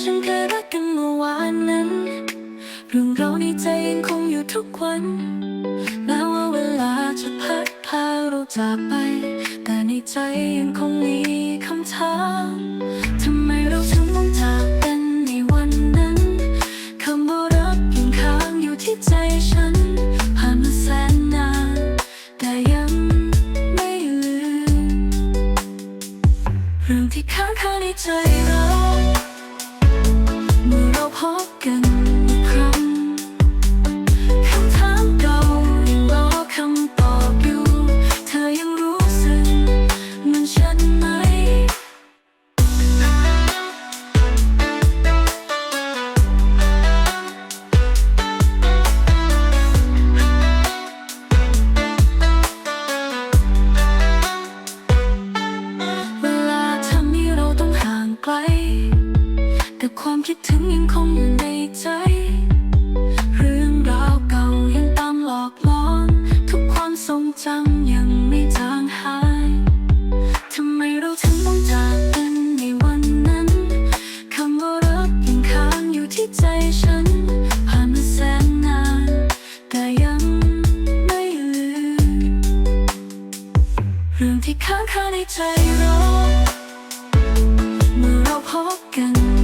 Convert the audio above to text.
ฉันเคยรักกันเมื่อวานนั้น เรื่องเราในใจยังคงอยู่ทุกวันแม้ว่าเวลาจะพัดพาเราจากไป แต่ในใจยังคงมีคำถามทำไมเราถึงต้องจากกันในวันนั้นคำว่ารักยังค้างอยู่ที่ใจฉันผ่านมาแสนนาน แต่ยังไม่ลืมเรื่องที่ค้างคาในใจเราเมื่อเรา พบกัน แต่ความคิดถึงยังคงอยู่ในใจ เรื่องราวเก่ายังตามหลอกหลอนทุกความทรงจำยังไม่จางหายทำไมเราถึงต้องจากกันในวันนั้นคำว่ารักยังค้างอยู่ที่ใจฉัน ผ่านมาแสนนาน แต่ยังไม่ลืมเรื่องที่ค้างคาในใจเรา เมื่อเราพบกัน